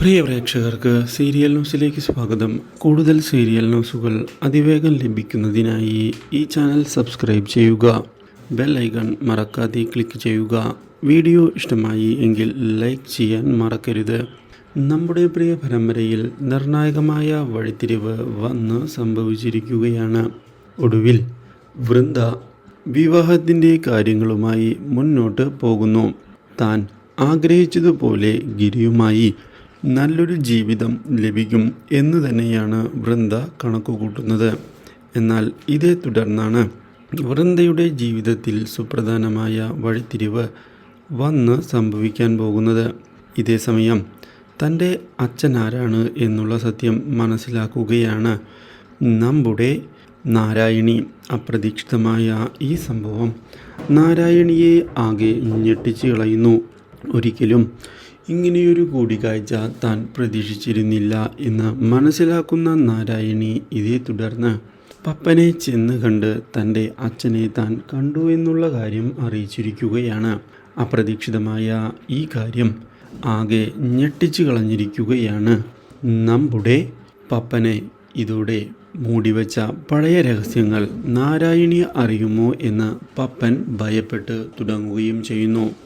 പ്രിയ പ്രേക്ഷകർക്ക് സീരിയൽ ന്യൂസിലേക്ക് സ്വാഗതം. കൂടുതൽ സീരിയൽ ന്യൂസുകൾ അതിവേഗം ലഭിക്കുന്നതിനായി ഈ ചാനൽ സബ്സ്ക്രൈബ് ചെയ്യുക. ബെൽ ഐക്കൺ മറക്കാതെ ക്ലിക്ക് ചെയ്യുക. വീഡിയോ ഇഷ്ടമായി എങ്കിൽ ലൈക്ക് ചെയ്യാൻ മറക്കരുത്. നമ്മുടെ പ്രിയ പരമ്പരയിൽ നിർണായകമായ വഴിത്തിരിവ് വന്ന് സംഭവിച്ചിരിക്കുകയാണ്. ഒടുവിൽ വൃന്ദ വിവാഹത്തിന്റെ കാര്യങ്ങളുമായി മുന്നോട്ട് പോകുന്നു. താൻ ആഗ്രഹിച്ചതുപോലെ ഗിരിയുമായി നല്ലൊരു ജീവിതം ലഭിക്കും എന്ന് തന്നെയാണ് വൃന്ദ കണക്കുകൂട്ടുന്നത്. എന്നാൽ ഇതേ തുടർന്നാണ് വൃന്ദയുടെ ജീവിതത്തിൽ സുപ്രധാനമായ വഴിത്തിരിവ് വന്ന് സംഭവിക്കാൻ പോകുന്നത്. ഇതേ സമയം തന്റെ അച്ഛനാരാണ് എന്നുള്ള സത്യം മനസ്സിലാക്കുകയാണ്. നമ്മുടെ നാരായണി അപ്രതീക്ഷിതമായ ഈ സംഭവം നാരായണിയെ ആകെ ഞെട്ടിച്ചു കളയുന്നു. ഒരിക്കലും ഇങ്ങനെയൊരു കൂടിക്കാഴ്ച താൻ പ്രതീക്ഷിച്ചിരുന്നില്ല എന്ന് മനസ്സിലാക്കുന്ന നാരായണി ഇതേ തുടർന്ന് പപ്പനെ ചെന്ന് കണ്ട് തന്റെ അച്ഛനെ താൻ കണ്ടു എന്നുള്ള കാര്യം അറിയിച്ചിരിക്കുകയാണ്. അപ്രതീക്ഷിതമായ ഈ കാര്യം ആകെ ഞെട്ടിച്ചു കളഞ്ഞിരിക്കുകയാണ്. നമ്മുടെ പപ്പനെ ഇതോടെ മൂടിവെച്ച പഴയ രഹസ്യങ്ങൾ നാരായണി അറിയുമോ എന്ന് പപ്പൻ ഭയപ്പെട്ട് തുടങ്ങുകയും ചെയ്യുന്നു.